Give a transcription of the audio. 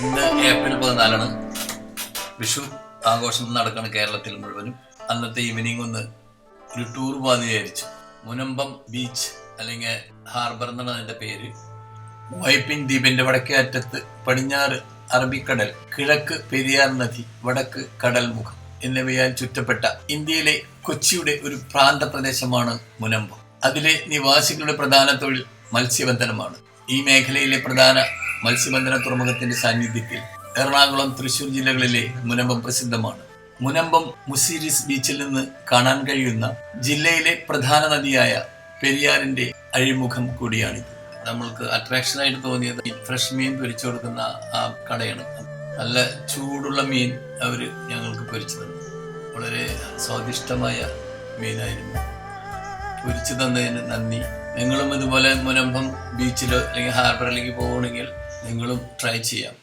ഇന്ന് ഏപ്രിൽ പതിനാലാണ് വിഷു ആഘോഷം നടക്കുന്ന കേരളത്തിൽ മുഴുവനും. അന്നത്തെ ഈവനിങ് ഒന്ന് ഒരു ടൂർ പാതിയായിരിച്ചു മുനമ്പം ബീച്ച് അല്ലെങ്കിൽ ഹാർബർ എന്നാണ് അതിന്റെ പേര്. വൈപ്പിൻ ദ്വീപിന്റെ വടക്കേ അറ്റത്ത് പടിഞ്ഞാറ് അറബിക്കടൽ കിഴക്ക് പെരിയാർ നദി വടക്ക് കടൽമുഖം എന്നിവയാൽ ചുറ്റപ്പെട്ട ഇന്ത്യയിലെ കൊച്ചിയുടെ ഒരു പ്രാന്ത പ്രദേശമാണ് മുനമ്പം. അതിലെ നിവാസികളുടെ പ്രധാന തൊഴിൽ മത്സ്യബന്ധനമാണ്. ഈ മേഖലയിലെ പ്രധാന മത്സ്യബന്ധന തുറമുഖത്തിന്റെ സാന്നിധ്യത്തിൽ എറണാകുളം തൃശൂർ ജില്ലകളിലെ മുനമ്പം പ്രസിദ്ധമാണ്. മുനമ്പം മുസീരിസ് ബീച്ചിൽ നിന്ന് കാണാൻ കഴിയുന്ന ജില്ലയിലെ പ്രധാന നദിയായ പെരിയാറിന്റെ അഴിമുഖം കൂടിയാണിത്. നമ്മൾക്ക് അട്രാക്ഷൻ ആയിട്ട് തോന്നിയത് ഈ ഫ്രഷ് മീൻ പൊരിച്ചു കൊടുക്കുന്ന ആ കടയാണ്. നല്ല ചൂടുള്ള മീൻ അവർ ഞങ്ങൾക്ക് പൊരിച്ചു തന്നു. വളരെ സ്വാദിഷ്ടമായ മീനായിരുന്നു. പൊരിച്ചു തന്നതിന് നന്ദി. നിങ്ങളും ഇതുപോലെ മുനമ്പം ബീച്ചിലോ അല്ലെങ്കിൽ ഹാർബറിലേക്ക് പോവുകയാണെങ്കിൽ നിങ്ങളും ട്രൈ ചെയ്യാം.